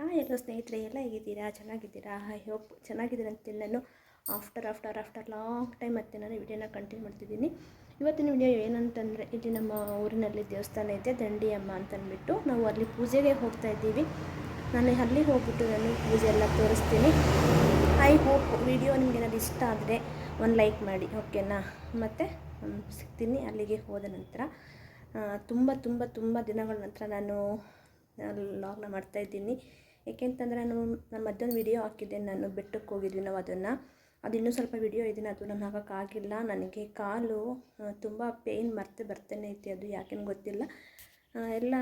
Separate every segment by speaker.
Speaker 1: ಹಾಂ, ಎಲ್ಲ ಸ್ನೇಹಿತರೆ, ಎಲ್ಲ ಹೇಗಿದ್ದೀರಾ? ಚೆನ್ನಾಗಿದ್ದೀರಾ? ಐ ಹೋಪ್ ಚೆನ್ನಾಗಿದ್ದೀರಾ ನಾನು after after after long time ಮತ್ತೆ ನಾನು ವಿಡಿಯೋನ ಕಂಟಿನ್ಯೂ ಮಾಡ್ತಿದ್ದೀನಿ. ಇವತ್ತಿನ ವಿಡಿಯೋ ಏನಂತಂದರೆ, ಇಲ್ಲಿ ನಮ್ಮ ಊರಿನಲ್ಲಿ ದೇವಸ್ಥಾನ ಇದೆ ದಂಡಿ ಅಮ್ಮ ಅಂತ ಅಂದ್ಬಿಟ್ಟು ನಾವು ಅಲ್ಲಿ ಪೂಜೆಗೆ ಹೋಗ್ತಾ ಇದ್ದೀವಿ. ನಾನು ಅಲ್ಲಿ ಹೋಗ್ಬಿಟ್ಟು ನಾನು ಪೂಜೆ ಎಲ್ಲ ತೋರಿಸ್ತೀನಿ. ಐ ಹೋಪ್ ವಿಡಿಯೋ ನಿಮ್ಗೆ ಏನಾದ್ರು ಇಷ್ಟ ಆದರೆ ಒಂದು ಲೈಕ್ ಮಾಡಿ, ಓಕೆನಾ? ಮತ್ತು ಸಿಗ್ತೀನಿ ಅಲ್ಲಿಗೆ ಹೋದ ನಂತರ. ತುಂಬ ತುಂಬ ತುಂಬ ದಿನಗಳ ನಂತರ ನಾನು ಲಾಗ್ನ ಮಾಡ್ತಾಯಿದ್ದೀನಿ ಏಕೆಂತಂದರೆ ನಾನು ನಾನು ಮತ್ತೊಂದು ವಿಡಿಯೋ ಹಾಕಿದ್ದೆ, ನಾನು ಬೆಟ್ಟಕ್ಕೆ ಹೋಗಿದ್ವಿ ನಾವು ಅದನ್ನು. ಅದು ಇನ್ನೂ ಸ್ವಲ್ಪ ವಿಡಿಯೋ ಇದ್ದೀನಿ ಅದು ನಾನು ಹಾಕೋಕ್ಕಾಗಿಲ್ಲ ನನಗೆ ಕಾಲು ತುಂಬ ಪೇಯ್ನ್ ಮರ್ತೆ ಬರ್ತಾನೆ ಐತಿ, ಅದು ಯಾಕೇನು ಗೊತ್ತಿಲ್ಲ. ಎಲ್ಲ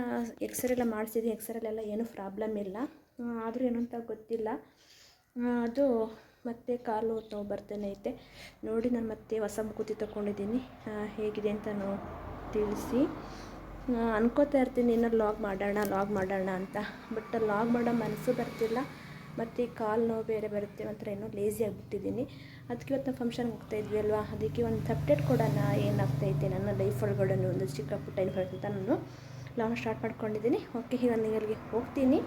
Speaker 1: ಎಕ್ಸ್ರೇ ಎಲ್ಲ ಮಾಡಿಸಿದ್ವಿ ಎಕ್ಸ್ರೇಲೆಲ್ಲ ಏನೂ ಪ್ರಾಬ್ಲಮ್ ಇಲ್ಲ. ಆದರೂ ಏನು ಅಂತ ಗೊತ್ತಿಲ್ಲ ಅದು ಮತ್ತೆ ಕಾಲು ನೋವು ಬರ್ತಾನೆ ಐತೆ. ನೋಡಿ ನಾನು ಮತ್ತೆ ಹೊಸ ಮುಕುತಿ ತಗೊಂಡಿದ್ದೀನಿ ಹೇಗಿದೆ ಅಂತ ನೋ, ತಿಳಿಸಿ. ಅನ್ಕೋತಾ ಇರ್ತೀನಿ ಇನ್ನೂ ಲಾಗ್ ಮಾಡೋಣ ಲಾಗ್ ಮಾಡೋಣ ಅಂತ. ಬಟ್ ಲಾಗ್ ಮಾಡೋ ಮನಸ್ಸು ಬರ್ತಿಲ್ಲ. ಮತ್ತು ಈ ಕಾಲು ನೋವು ಬೇರೆ ಬರುತ್ತೆ, ಒಂಥರ ಏನೋ ಲೇಸಿ ಆಗಿಬಿಟ್ಟಿದ್ದೀನಿ. ಅದಕ್ಕೆ ಇವತ್ತು ನಾವು ಫಂಕ್ಷನ್ಗೆ ಹೋಗ್ತಾ ಇದ್ವಿ ಅಲ್ವಾ? ಅದಕ್ಕೆ ಒಂದು ಅಪ್ಡೇಟ್ ಕೊಡೋಣ, ಏನಾಗ್ತೈತೆ ನನ್ನ ಲೈಫ್ ಒಳಗಡೆ ಒಂದು ಚಿಕ್ಕ ಪುಟ್ಟ ಅಂತ ನಾನು ಲಾಗ್ ಸ್ಟಾರ್ಟ್ ಮಾಡ್ಕೊಂಡಿದ್ದೀನಿ. ಓಕೆ ಈಗ ನಾನು ಹೋಗ್ತೀನಿ.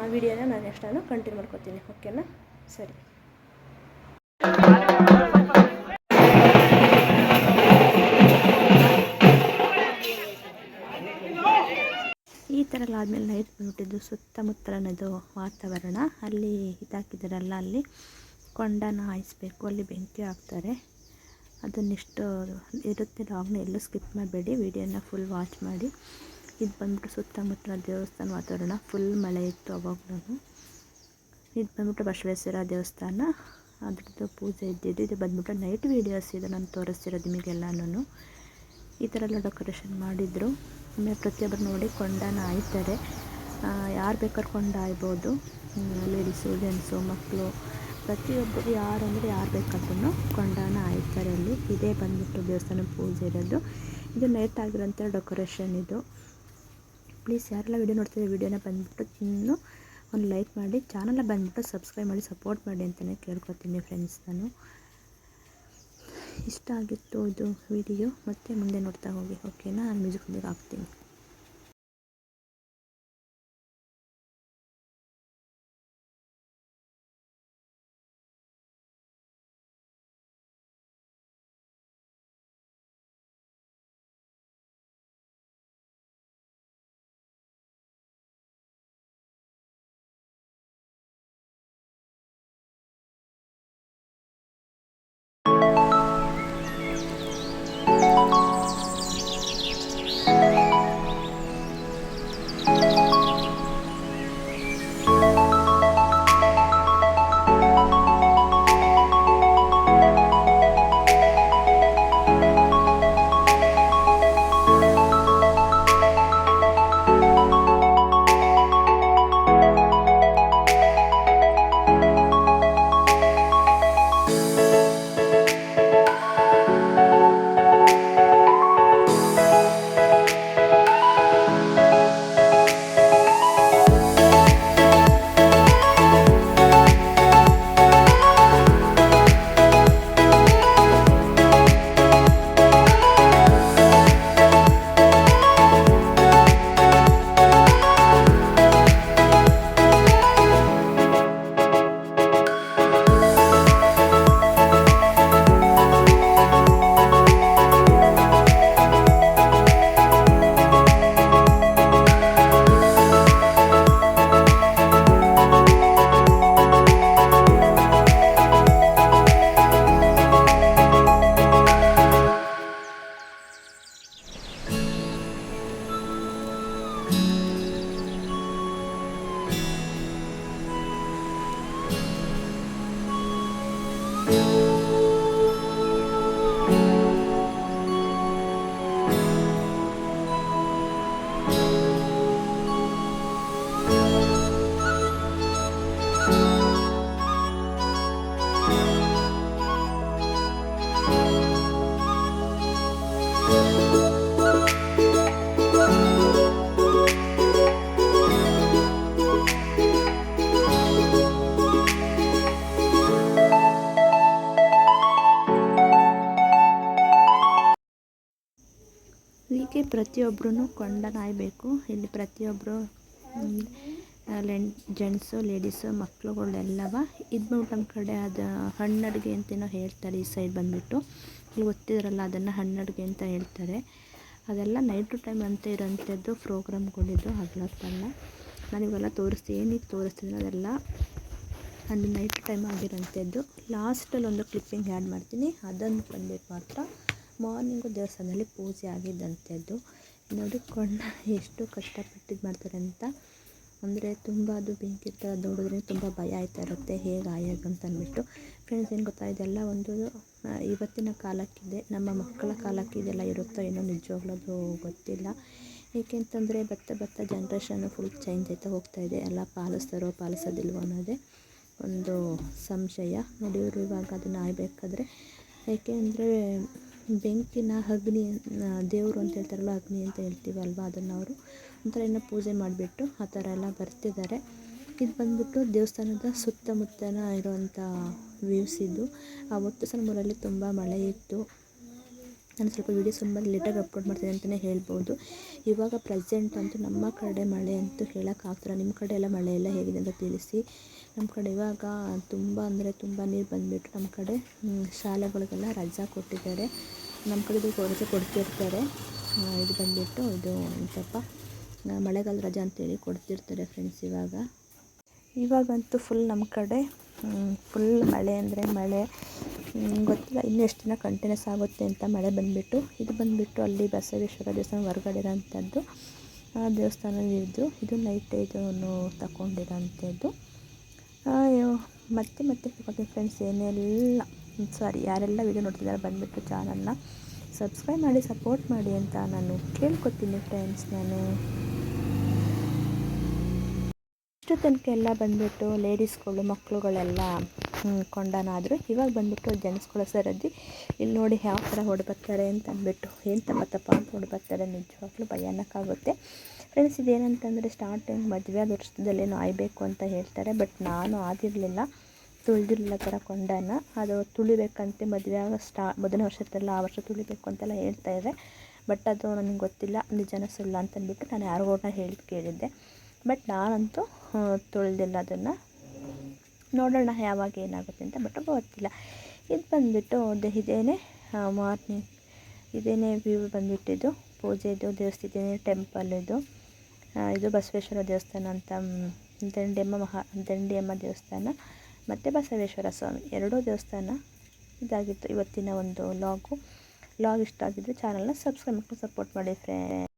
Speaker 1: ಆ ವಿಡಿಯೋನ ನಾನು ನೆಕ್ಸ್ಟ್ ನಾನು ಕಂಟಿನ್ಯೂ ಮಾಡ್ಕೊತೀನಿ. ಓಕೆನಾ ಸರಿ. ಥರ ಆದಮೇಲೆ ನೈಟ್ ಬಂದ್ಬಿಟ್ಟಿದ್ದು ಸುತ್ತಮುತ್ತಲನದು ವಾತಾವರಣ. ಅಲ್ಲಿ ಇದಾಕಿದ್ದಾರಲ್ಲ ಅಲ್ಲಿ ಕೊಂಡನ ಹಾಯಿಸ್ಬೇಕು, ಅಲ್ಲಿ ಬೆಂಕಿ ಹಾಕ್ತಾರೆ. ಅದನ್ನಿಷ್ಟು ಇರುತ್ತೆ. ಲಾಗ್ನ ಎಲ್ಲೂ ಸ್ಕಿಪ್ ಮಾಡಬೇಡಿ. ವಿಡಿಯೋನ ಫುಲ್ ವಾಚ್ ಮಾಡಿ. ಇದು ಬಂದ್ಬಿಟ್ಟು ಸುತ್ತಮುತ್ತಲ ದೇವಸ್ಥಾನ ವಾತಾವರಣ. ಫುಲ್ ಮಳೆ ಇತ್ತು ಅವಾಗ್ಲೂ ಇದು ಬಂದ್ಬಿಟ್ಟು ಬಸವೇಶ್ವರ ದೇವಸ್ಥಾನ. ಅದ್ರದ್ದು ಪೂಜೆ ಇದ್ದಿದ್ದು ಇದು ಬಂದ್ಬಿಟ್ಟು ನೈಟ್ ವೀಡಿಯೋಸ್ ಇದು. ನಾನು ತೋರಿಸ್ತಿರೋದು ನಿಮಗೆಲ್ಲನೂ ಈ ಥರ ಎಲ್ಲ ಡೆಕೋರೇಷನ್ ಮಾಡಿದರು. ಆಮೇಲೆ ಪ್ರತಿಯೊಬ್ಬರು ನೋಡಿ ಕೊಂಡನ ಆಯ್ತಾರೆ. ಯಾರು ಬೇಕಾದ್ರೆ ಕೊಂಡಾಯ್ಬೋದು ಲೇಡೀಸು ಜೆಂಟ್ಸು ಮಕ್ಕಳು ಪ್ರತಿಯೊಬ್ಬರು ಯಾರು ಅಂದರೆ ಯಾರು ಬೇಕಾದ್ರೂ ಕೊಂಡಾನ ಆಯ್ತಾರೆ ಅಲ್ಲಿ. ಇದೇ ಬಂದ್ಬಿಟ್ಟು ದೇವಸ್ಥಾನ ಪೂಜೆ ಇರೋದು. ಇದು ನೈಟ್ ಆಗಿರೋಂಥ ಡೆಕೋರೇಷನ್ ಇದು. ಪ್ಲೀಸ್ ಯಾರೆಲ್ಲ ವೀಡಿಯೋ ನೋಡ್ತಿದ್ರೆ ವೀಡಿಯೋನ ಬಂದ್ಬಿಟ್ಟು ಇನ್ನು ಒಂದು ಲೈಕ್ ಮಾಡಿ. ಚಾನಲ್ನ ಬಂದ್ಬಿಟ್ಟು ಸಬ್ಸ್ಕ್ರೈಬ್ ಮಾಡಿ ಸಪೋರ್ಟ್ ಮಾಡಿ ಅಂತಲೇ ಕೇಳ್ಕೊತೀನಿ ಫ್ರೆಂಡ್ಸ್ ನಾನು. ಇಷ್ಟ ಆಗಿತ್ತು ಇದು ವಿಡಿಯೋ ಮತ್ತೆ ಮುಂದೆ ನೋಡ್ತಾ ಹೋಗಿ ಓಕೆನಾ ನಾನು ಮ್ಯೂಸಿಕ್ ಹಾಕ್ತೀನಿ. ಪ್ರತಿಯೊಬ್ಬರೂ ಕೊಂಡ ನಾಯಬೇಕು ಇಲ್ಲಿ ಪ್ರತಿಯೊಬ್ಬರು ಲೆನ್ ಜೆಂಟ್ಸು, ಲೇಡೀಸು ಮಕ್ಳುಗಳೆಲ್ಲವ ಇದು ಬಂದ್ಬಿಟ್ಟು ನಮ್ಮ ಕಡೆ ಅದು ಹಣ್ಣಡಿಗೆ ಅಂತೇನೋ ಹೇಳ್ತಾರೆ ಈ ಸೈಡ್ ಬಂದುಬಿಟ್ಟು. ಇಲ್ಲಿ ಗೊತ್ತಿದ್ರಲ್ಲ ಅದನ್ನು ಹಣ್ಣಡಿಗೆ ಅಂತ ಹೇಳ್ತಾರೆ. ಅದೆಲ್ಲ ನೈಟು ಟೈಮ್ ಅಂತ ಇರೋಂಥದ್ದು ಪ್ರೋಗ್ರಾಮ್ಗಳಿದ್ದು ನಾನು ಇವೆಲ್ಲ ತೋರಿಸ್ತೀನಿ ಏನಿಗೆ ತೋರಿಸ್ತೀನಿ ಅದೆಲ್ಲ ಅದು ನೈಟ್ ಟೈಮ್ ಆಗಿರೋಂಥದ್ದು. ಲಾಸ್ಟಲ್ಲಿ ಒಂದು ಕ್ಲಿಪ್ಪಿಂಗ್ ಆ್ಯಡ್ ಮಾಡ್ತೀನಿ. ಅದನ್ನು ಬಂದ್ಬಿಟ್ಟು ಮಾತ್ರ. ಮಾರ್ನಿಂಗು ದೇವಸ್ಥಾನದಲ್ಲಿ ಪೂಜೆ ಆಗಿದ್ದಂಥದ್ದು. ನೋಡಿ ಕೊಂಡ ಎಷ್ಟು ಕಷ್ಟಪಟ್ಟಿದ್ದು ಮಾಡ್ತಾರೆ ಅಂತ ಅಂದರೆ ತುಂಬ ಅದು ಬೆಂಕಿ ಥರ ನೋಡಿದ್ರೆ ತುಂಬ ಭಯ ಆಯ್ತಾ ಇರುತ್ತೆ. ಹೇಗೆ ಆಯೋದು ಅಂತ ಅಂದ್ಬಿಟ್ಟು. ಫ್ರೆಂಡ್ಸ್ ಏನು ಗೊತ್ತಾ? ಇದೆಲ್ಲ ಒಂದು ಇವತ್ತಿನ ಕಾಲಕ್ಕಿದೆ. ನಮ್ಮ ಮಕ್ಕಳ ಕಾಲಕ್ಕೆ ಇದೆಲ್ಲ ಇರುತ್ತೋ ಏನೋ ನಿಜವಾಗ್ಲೂ ಗೊತ್ತಿಲ್ಲ. ಏಕೆಂತಂದರೆ ಬತ್ತ ಬತ್ತ ಜನ್ರೇಷನ್ನು ಫುಲ್ ಚೇಂಜ್ ಆಯ್ತಾ ಹೋಗ್ತಾ ಇದೆ. ಎಲ್ಲ ಪಾಲಿಸ್ತಾರೋ ಪಾಲಿಸೋದಿಲ್ವೋ ಅನ್ನೋದೇ ಒಂದು ಸಂಶಯ. ನೋಡಿ ಇವರು ಇವಾಗ ಅದನ್ನು ಆಯ್ಬೇಕಾದ್ರೆ ಏಕೆ ಅಂದರೆ ಬೆಂಕಿನ ಅಗ್ನಿ ದೇವರು ಅಂತ ಹೇಳ್ತಾರಲ್ಲ, ಅಗ್ನಿ ಅಂತ ಹೇಳ್ತೀವಲ್ವ ಅದನ್ನು ಅವರು? ಒಂಥರ ಏನೋ ಪೂಜೆ ಮಾಡಿಬಿಟ್ಟು ಆ ಥರ ಎಲ್ಲ ಬರ್ತಿದ್ದಾರೆ. ಇದು ಬಂದ್ಬಿಟ್ಟು ದೇವಸ್ಥಾನದ ಸುತ್ತಮುತ್ತನ ಇರುವಂಥ ವ್ಯೂಸ್ ಇದು. ಆವತ್ತು ಸಲ ನಮ್ಮೂರಲ್ಲಿ ತುಂಬ ಮಳೆ ಇತ್ತು. ನಾನು ಸ್ವಲ್ಪ ವಿಡಿಯೋ ತುಂಬ ಲೇಟಾಗಿ ಅಪ್ಲೋಡ್ ಮಾಡ್ತೀನಿ ಅಂತಲೇ ಹೇಳ್ಬೋದು. ಇವಾಗ ಪ್ರೆಸೆಂಟ್ ಅಂತೂ ನಮ್ಮ ಕಡೆ ಮಳೆ ಅಂತೂ ಹೇಳೋಕ್ಕಾಗ್ತಿಲ್ಲ ನಿಮ್ಮ ಕಡೆ ಎಲ್ಲ ಮಳೆ ಎಲ್ಲ ಹೇಗಿದೆ ಅಂತ ತಿಳಿಸಿ. ನಮ್ಮ ಕಡೆ ಇವಾಗ ತುಂಬ ಅಂದರೆ ತುಂಬ ನೀರು ಬಂದುಬಿಟ್ಟು ನಮ್ಮ ಕಡೆ ಶಾಲೆಗಳಿಗೆಲ್ಲ ರಜಾ ಕೊಟ್ಟಿದ್ದಾರೆ. ನಮ್ಮ ಕಡೆ ಇದು ರಜೆ ಕೊಡ್ತಿರ್ತಾರೆ. ಇದು ಬಂದುಬಿಟ್ಟು ಇದು ಸ್ವಲ್ಪ ಮಳೆಗಾಲ ರಜಾ ಅಂತೇಳಿ ಕೊಡ್ತಿರ್ತಾರೆ ಫ್ರೆಂಡ್ಸ್ ಇವಾಗ. ಇವಾಗಂತೂ ಫುಲ್ ನಮ್ಮ ಕಡೆ ಫುಲ್ ಮಳೆ ಅಂದರೆ ಮಳೆ. ಗೊತ್ತಿಲ್ಲ. ಇನ್ನೂ ಎಷ್ಟು ದಿನ ಕಂಟಿನ್ಯೂಸ್ ಆಗುತ್ತೆ ಅಂತ ಮಳೆ ಬಂದುಬಿಟ್ಟು, ಇದು ಬಂದುಬಿಟ್ಟು ಅಲ್ಲಿ ಬಸವೇಶ್ವರ ದೇವಸ್ಥಾನ ಹೊರಗಡೆ ಇರೋಂಥದ್ದು. ಆ ದೇವಸ್ಥಾನದಿದ್ದು ಇದು ನೈಟ್ ಇದನ್ನು ತಗೊಂಡಿರೋಂಥದ್ದು ಮತ್ತೆ ಮತ್ತೆ ತಗೊಳ್ತೀನಿ ಫ್ರೆಂಡ್ಸ್ ಏನೆಲ್ಲ ಸಾರಿ ಯಾರೆಲ್ಲ ವಿಡಿಯೋ ನೋಡ್ತಿದ್ದಾರೆ ಬಂದುಬಿಟ್ಟು ಚಾನಲ್ನ ಸಬ್ಸ್ಕ್ರೈಬ್ ಮಾಡಿ ಸಪೋರ್ಟ್ ಮಾಡಿ ಅಂತ ನಾನು ಕೇಳ್ಕೊತೀನಿ ಫ್ರೆಂಡ್ಸ್ ನಾನು. ಇಷ್ಟು ತನಕ ಎಲ್ಲ ಬಂದುಬಿಟ್ಟು ಲೇಡೀಸ್ಗಳು ಮಕ್ಕಳುಗಳೆಲ್ಲ ಕೊಂಡನಾದರು ಇವಾಗ ಬಂದುಬಿಟ್ಟು ಜೆಂಟ್ಸ್ಗಳು ಸರದಿ ಇಲ್ಲಿ ನೋಡಿ ಯಾವ ಥರ ಹೊಡ್ಬರ್ತಾರೆ ಅಂತ ಅಂದ್ಬಿಟ್ಟು, ಏನು ತಪ್ಪ ತಪ್ಪ ಅಂತ ಹೊಡ್ಬರ್ತಾರೆ ನಿಜವಾಗ್ಲೂ ಅನ್ನೋಕ್ಕಾಗುತ್ತೆ ಫ್ರೆಂಡ್ಸ್ ಇದೇನಂತಂದರೆ ಸ್ಟಾರ್ಟಿಂಗ್ ಮದುವೆ ಆದ ವರ್ಷದಲ್ಲೇನು ಆಯ್ಬೇಕು ಅಂತ ಹೇಳ್ತಾರೆ ಬಟ್ ನಾನು ಆದಿರಲಿಲ್ಲ. ತುಳಿದಿರಲಿಲ್ಲ ಥರ ಕೊಂಡನ. ಅದು ತುಳಿಬೇಕಂತೆ ಮದುವೆ ಆಗ ಸ್ಟಾ ಮೊದಲನೇ ವರ್ಷದಲ್ಲ ಆ ವರ್ಷ ತುಳಿಬೇಕು ಅಂತೆಲ್ಲ ಹೇಳ್ತಾಯಿದೆ ಬಟ್ ಅದು ನನಗೆ ಗೊತ್ತಿಲ್ಲ ನಿಜನ ಸುಳ್ಳ ಅಂತಂದ್ಬಿಟ್ಟು ನಾನು ಯಾರಿಗೋನ ಹೇಳಿ ಕೇಳಿದ್ದೆ. ಬಟ್ ನಾನಂತೂ ತುಳಿದಿಲ್ಲ ಅದನ್ನು. ನೋಡೋಣ ಯಾವಾಗ ಏನಾಗುತ್ತೆ ಅಂತ, ಬಟ್ ಗೊತ್ತಿಲ್ಲ ಇದು ಬಂದುಬಿಟ್ಟು ಇದೇನೆ ಮಾರ್ನಿಂಗ್. ಇದೇನೇ ವ್ಯೂ ಬಂದುಬಿಟ್ಟಿದ್ದು. ಪೂಜೆದು ದೇವಸ್ಥಾನ ಟೆಂಪಲ್ ಇದು. ಇದು ಬಸವೇಶ್ವರ ದೇವಸ್ಥಾನ ಅಂತ ದಂಡಿಯಮ್ಮ ಮಹಾ, ದಂಡಿಯಮ್ಮ ದೇವಸ್ಥಾನ, ಮತ್ತು ಬಸವೇಶ್ವರ ಸ್ವಾಮಿ. ಎರಡೂ ದೇವಸ್ಥಾನ ಇದಾಗಿತ್ತು ಇವತ್ತಿನ ಒಂದು ಲಾಗು. ಲಾಗ್ ಇಷ್ಟ ಆಗಿದ್ದರೆ ಚಾನಲ್ನ ಸಬ್ಸ್ಕ್ರೈಬ್ ಮಾಡಿ ಸಪೋರ್ಟ್ ಮಾಡಿ ಫ್ರೇ